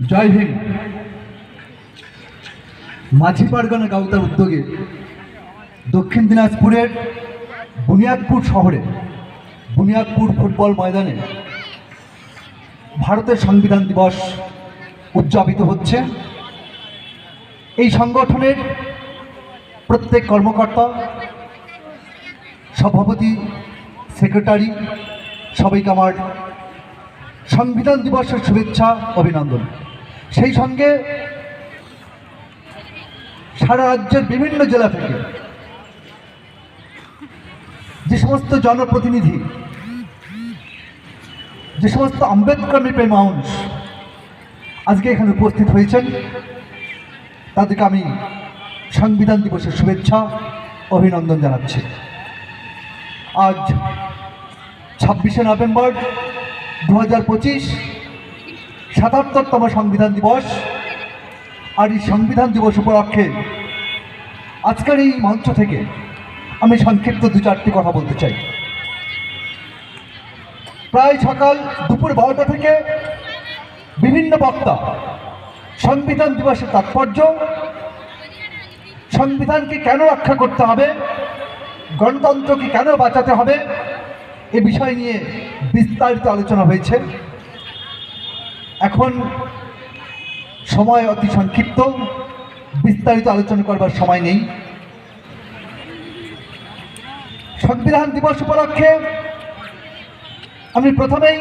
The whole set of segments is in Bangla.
জয় হিন্দ। মাঝি পারগানা গাউতার উদ্যোগে দক্ষিণ দিনাজপুরের বুনিয়াদপুর শহরে, বুনিয়াদপুর ফুটবল ময়দানে ভারতের সংবিধান দিবস উদযাপিত হচ্ছে। এই সংগঠনের প্রত্যেক কর্মকর্তা, সভাপতি, সেক্রেটারি, সবাইকে আমার সংবিধান দিবসের শুভেচ্ছা, অভিনন্দন। সেই সঙ্গে সারা রাজ্যের বিভিন্ন জেলা থেকে যে সমস্ত জনপ্রতিনিধি, যে সমস্ত আম্বেদকর প্রেম মানুষ আজকে এখানে উপস্থিত হয়েছেন, তাদেরকে আমি সংবিধান দিবসের শুভেচ্ছা, অভিনন্দন জানাচ্ছি। আজ ছাব্বিশে নভেম্বর দু হাজার পঁচিশ সাতাত্তরতম সংবিধান দিবস আর এই সংবিধান দিবস উপলক্ষে আজকের এই মঞ্চ থেকে আমি সংক্ষিপ্ত দু চারটি কথা বলতে চাই। প্রায় সকাল দুপুর বারোটা থেকে বিভিন্ন বক্তা সংবিধান দিবসের তাৎপর্য, সংবিধানকে কেন রক্ষা করতে হবে, গণতন্ত্রকে কেন বাঁচাতে হবে, এ বিষয় নিয়ে বিস্তারিত আলোচনা হয়েছে। এখন সময় অতি সংক্ষিপ্ত। বিস্তারিত আলোচনা করবার সময় নেই। সংবিধান দিবস উপলক্ষে আমি প্রথমেই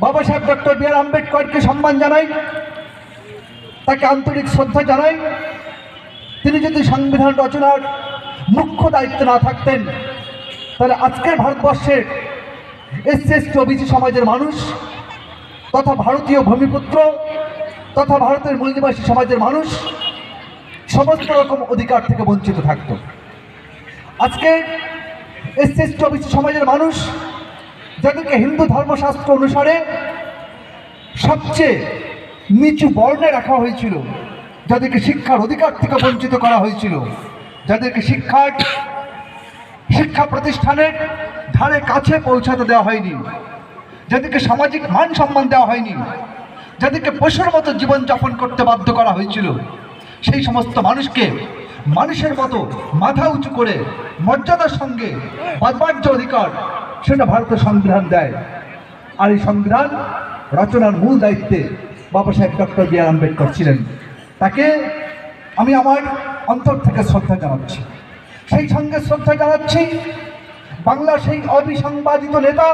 বাবা সাহেব ডক্টর বি আর আম্বেদকরকে সম্মান জানাই, তাকে আন্তরিক শ্রদ্ধা জানাই। তিনি যদি সংবিধান রচনার মুখ্য দায়িত্ব না থাকতেন, তাহলে আজকের ভারতবর্ষের এসসি এসটি সমাজের মানুষ তথা ভারতীয় ভূমিপুত্র, তথা ভারতের মূলনিবাসী সমাজের মানুষ, সমস্ত রকম অধিকার থেকে বঞ্চিত থাকত। আজকে এসসি সমাজের মানুষ, যাদেরকে হিন্দু ধর্মশাস্ত্র অনুসারে সবচেয়ে নিচু বর্ণে রাখা হয়েছিল, যাদেরকে শিক্ষার অধিকার থেকে বঞ্চিত করা হয়েছিল, যাদেরকে শিক্ষার, শিক্ষা প্রতিষ্ঠানের ধারে কাছে পৌঁছাতে দেওয়া হয়নি। যাদেরকে সামাজিক মান সম্মান দেওয়া হয়নি যাদেরকে পশুর মতো জীবনযাপন করতে বাধ্য করা হয়েছিল, সেই সমস্ত মানুষকে মানুষের মতো মাথা উঁচু করে মর্যাদার সঙ্গে বাদবার যে অধিকার, সেটা ভারতের সংবিধান দেয়। আর এই সংবিধান রচনার মূল দায়িত্বে বাবা সাহেব ডক্টর বি আর আম্বেদকর ছিলেন। তাকে আমি আমার অন্তর থেকে শ্রদ্ধা জানাচ্ছি। সেই সঙ্গে শ্রদ্ধা জানাচ্ছি বাংলার সেই অবিসংবাদিত নেতা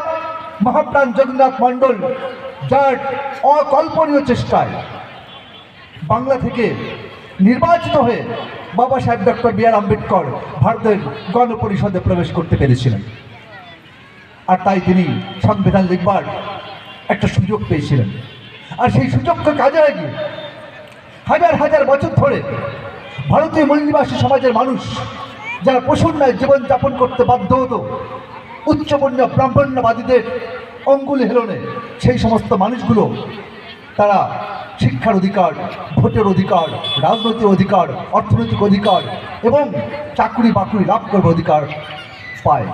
মহাপ্রাণ জগন্নাথ মণ্ডল যার অকল্পনীয় চেষ্টায় বাংলা থেকে নির্বাচিত হয়ে বাবা সাহেব ডক্টর বি আর আম্বেদকর ভারতের গণপরিষদে প্রবেশ করতে পেরেছিলেন। আর তাই তিনি সংবিধান লিখবার একটা সুযোগ পেয়েছিলেন। আর সেই সুযোগকে কাজে লাগিয়ে হাজার হাজার বছর ধরে ভারতীয় মূলনিবাসী সমাজের মানুষ যারা পশুর জীবনযাপন করতে বাধ্য হতো উচ্চবর্ণ ব্রাহ্মণ্যবাদীদের অঙ্গুলি হেলনে সেই সমস্ত মানুষগুলো, তারা শিক্ষার অধিকার, ভোটের অধিকার, রাজনৈতিক অধিকার, অর্থনৈতিক অধিকার এবং চাকরি বাকরি লাভ করবার অধিকার পায়।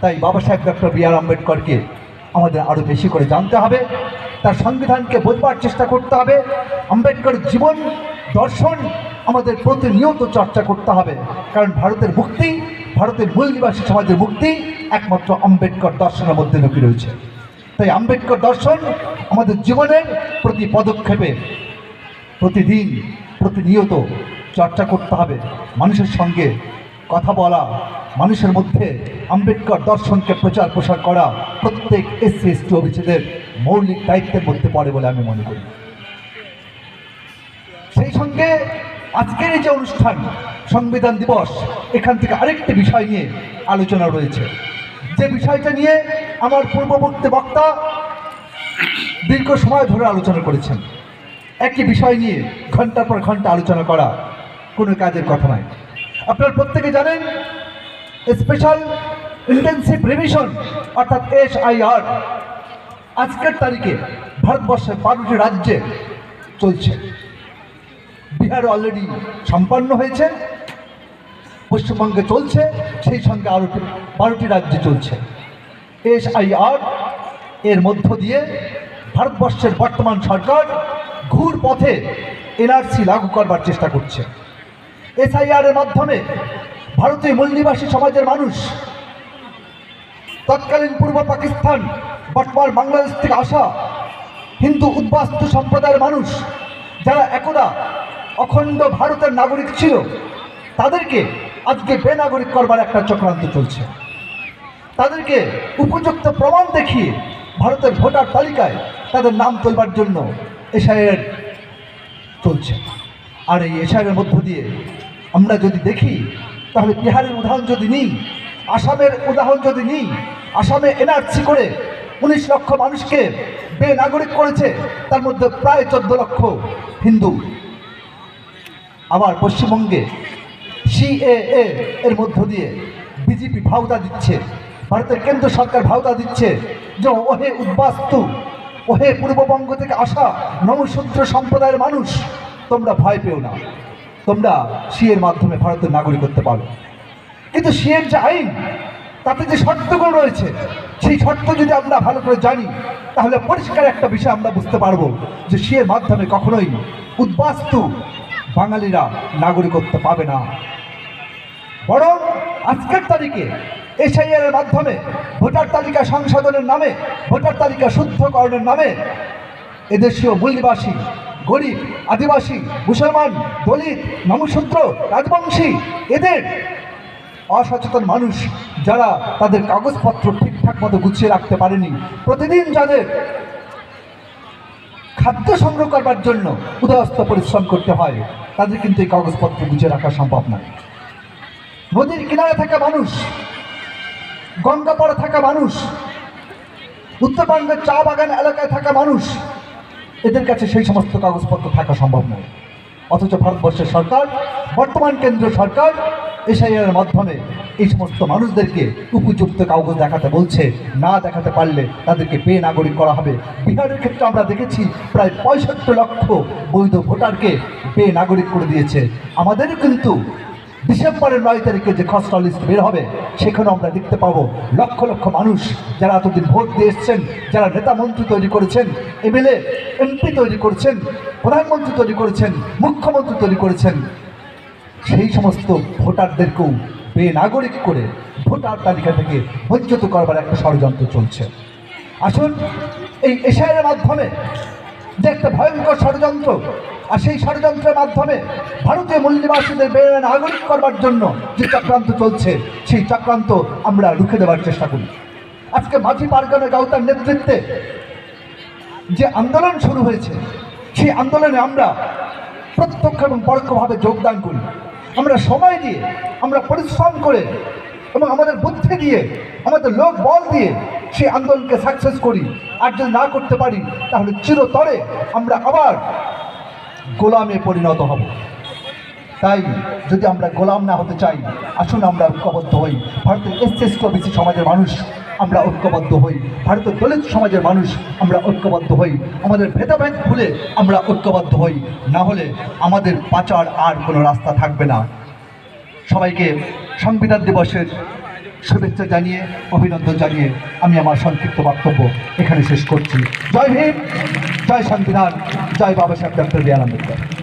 তাই বাবা সাহেব ডক্টর বি আর আম্বেদকরকে আমাদের আরও বেশি করে জানতে হবে। তার সংবিধানকে বোঝবার চেষ্টা করতে হবে। আম্বেদকর জীবন দর্শন আমাদের প্রতিনিয়ত চর্চা করতে হবে। কারণ ভারতের মুক্তি ভারতের মূল নিবাসী সমাজের মুক্তি, একমাত্র আম্বেদকর দর্শনের মধ্যে লুকিয়ে রয়েছে। তাই আম্বেদকর দর্শন আমাদের জীবনের প্রতি পদক্ষেপে প্রতিদিন প্রতিনিয়ত চর্চা করতে হবে। মানুষের সঙ্গে কথা বলা, মানুষের মধ্যে আম্বেদকর দর্শনকে প্রচার প্রসার করা প্রত্যেক এস এসসি, এসটি অভিষেদের মৌলিক দায়িত্বের মধ্যে পড়ে বলে আমি মনে করি। সেই সঙ্গে আজকের যে অনুষ্ঠান, সংবিধান দিবস, এখান থেকে আরেকটি বিষয় নিয়ে আলোচনা রয়েছে। যে বিষয়টা নিয়ে আমার পূর্ববর্তী বক্তা দীর্ঘ সময় ধরে আলোচনা করেছেন। একই বিষয় নিয়ে ঘণ্টার পর ঘণ্টা আলোচনা করা কোনো কাজের কথা নয়। আপনারা প্রত্যেকে জানেন স্পেশাল ইন্টেন্সিভ রিভিশন অর্থাৎ এস আইআর আজকের তারিখে ভারতবর্ষের বারোটি রাজ্যে চলছে। বিহার অলরেডি সম্পন্ন হয়েছে, পশ্চিমবঙ্গে চলছে, সেই সঙ্গে আরও বারোটি রাজ্যে চলছে। এসআইআর, এর মধ্য দিয়ে ভারতবর্ষের বর্তমান সরকার ঘুর পথে এনআরসি লাগু করবার চেষ্টা করছে। এসআইআর এর মাধ্যমে ভারতীয় মূলনিবাসী সমাজের মানুষ তৎকালীন পূর্ব পাকিস্তান, বর্তমান বাংলাদেশ থেকে আসা হিন্দু উদ্বাস্তু সম্প্রদায়ের মানুষ, যারা একদা অখণ্ড ভারতের নাগরিক ছিল, তাদেরকে আজকে বেনাগরিক করবার একটা চক্রান্ত চলছে। তাদেরকে উপযুক্ত প্রমাণ দেখিয়ে ভারতের ভোটার তালিকায় তাদের নাম তোলবার জন্য এসআইয়ের চলছে। আর এই এশারের মধ্য দিয়ে আমরা যদি দেখি, তাহলে বিহারের উদাহরণ যদি নিই, আসামের উদাহরণ যদি নিই, আসামে এনআরসি করে উনিশ লক্ষ মানুষকে বেনাগরিক করেছে, তার মধ্যে প্রায় চোদ্দ লক্ষ হিন্দু। আবার পশ্চিমবঙ্গে সিএএ এর মধ্য দিয়ে বিজেপি ভাওতা দিচ্ছে, ভারতের কেন্দ্র সরকার ভাওতা দিচ্ছে, যে ওহে উদ্বাস্তু, ওহে পূর্ববঙ্গ থেকে আসা নমশূদ্র সম্প্রদায়ের মানুষ, তোমরা ভয় পেও না। তোমরা সিএর মাধ্যমে ভারতের নাগরিক করতে পারো কিন্তু সিএর যে আইন, তাতে যে শর্তগুলো রয়েছে, সেই শর্ত যদি আমরা ভালো করে জানি, তাহলে পরিষ্কার একটা বিষয় আমরা বুঝতে পারব যে সিএর মাধ্যমে কখনোই উদ্বাস্তু বাঙালিরা নাগরিকত্ব পাবে না। বরং আজকের তারিখে এসআইআর মাধ্যমে ভোটার তালিকা সংশোধনের নামে, ভোটার তালিকা শুদ্ধকরণের নামে এদেশীয় মূলনিবাসী, গরিব, আদিবাসী, মুসলমান, দলিত, নমশূদ্র, রাজবংশী এদের অসচেতন মানুষ যারা তাদের কাগজপত্র ঠিকঠাক মতো গুছিয়ে রাখতে পারেনি, প্রতিদিন যাদের খাদ্য সংগ্রহ করবার জন্য উদয়স্ত পরিশ্রম করতে হয়। তাদের কিন্তু এই কাগজপত্র গুছিয়ে রাখা সম্ভব নয়। নদীর কিনারে থাকা মানুষ, গঙ্গা পাড়ে থাকা মানুষ উত্তরবঙ্গের চা বাগান এলাকায় থাকা মানুষ, এদের কাছে সেই সমস্ত কাগজপত্র থাকা সম্ভব নয়। অথচ ভারতবর্ষের সরকার, বর্তমান কেন্দ্রীয় সরকার এসআইআর মাধ্যমে এই সমস্ত মানুষদেরকে উপযুক্ত কাগজ দেখাতে বলছে, না দেখাতে পারলে তাদেরকে বে নাগরিক করা হবে। বিহারের ক্ষেত্রে আমরা দেখেছি প্রায় পঁয়ষট্টি লক্ষ বৈধ ভোটারকে বে নাগরিক করে দিয়েছে। আমাদেরও কিন্তু ডিসেম্বরের নয় তারিখে যে খসড়া লিস্ট বের হবে সেখানে আমরা দেখতে পাবো লক্ষ লক্ষ মানুষ যারা এতদিন ভোট দিয়ে এসছেন, যারা নেতা মন্ত্রী তৈরি করেছেন, এমএলএ, এমপি তৈরি করেছেন, প্রধানমন্ত্রী তৈরি করেছেন, মুখ্যমন্ত্রী তৈরি করেছেন সেই সমস্ত ভোটারদেরকেও বেনাগরিক করে ভোটার তালিকা থেকে বঞ্চিত করবার একটা ষড়যন্ত্র চলছে। আসুন, এই এশিয়ার মাধ্যমে যে একটা ভয়ঙ্কর ষড়যন্ত্র, আর সেই ষড়যন্ত্রের মাধ্যমে ভারতীয় মূল্যবাসীদের বেড়ে নাগরিক করবার জন্য যে চক্রান্ত চলছে, সেই চক্রান্ত আমরা রুখে দেওয়ার চেষ্টা করি। আজকে মাঝি পারগানা গাউতার নেতৃত্বে যে আন্দোলন শুরু হয়েছে, সেই আন্দোলনে আমরা প্রত্যক্ষ এবং পরোক্ষভাবে যোগদান করি। আমরা সময় দিয়ে, আমরা পরিশ্রম করে এবং আমাদের বুদ্ধি দিয়ে, আমাদের লোক বল দিয়ে সেই আন্দোলনকে সাকসেস করি। আর যদি না করতে পারি, তাহলে চিরতরে আমরা আবার গোলামে পরিণত হব। তাই যদি আমরা গোলাম না হতে চাই, আসুন আমরা ঐক্যবদ্ধ হই। ভারতের এসসি এসটি সমাজের মানুষ আমরা ঐক্যবদ্ধ হই। ভারতের দলিত সমাজের মানুষ আমরা ঐক্যবদ্ধ হই। আমাদের ভেদাভেদ ভুলে আমরা ঐক্যবদ্ধ হই। না হলে আমাদের পাচার আর কোনো রাস্তা থাকবে না। সবাইকে সংবিধান দিবসের শুভেচ্ছা জানিয়ে, অভিনন্দন জানিয়ে আমি আমার সংক্ষিপ্ত বক্তব্য এখানে শেষ করছি। জয় ভীম জয় সংবিধান, জয় বাবা সাহেব ডক্টর বি আম্বেদকর।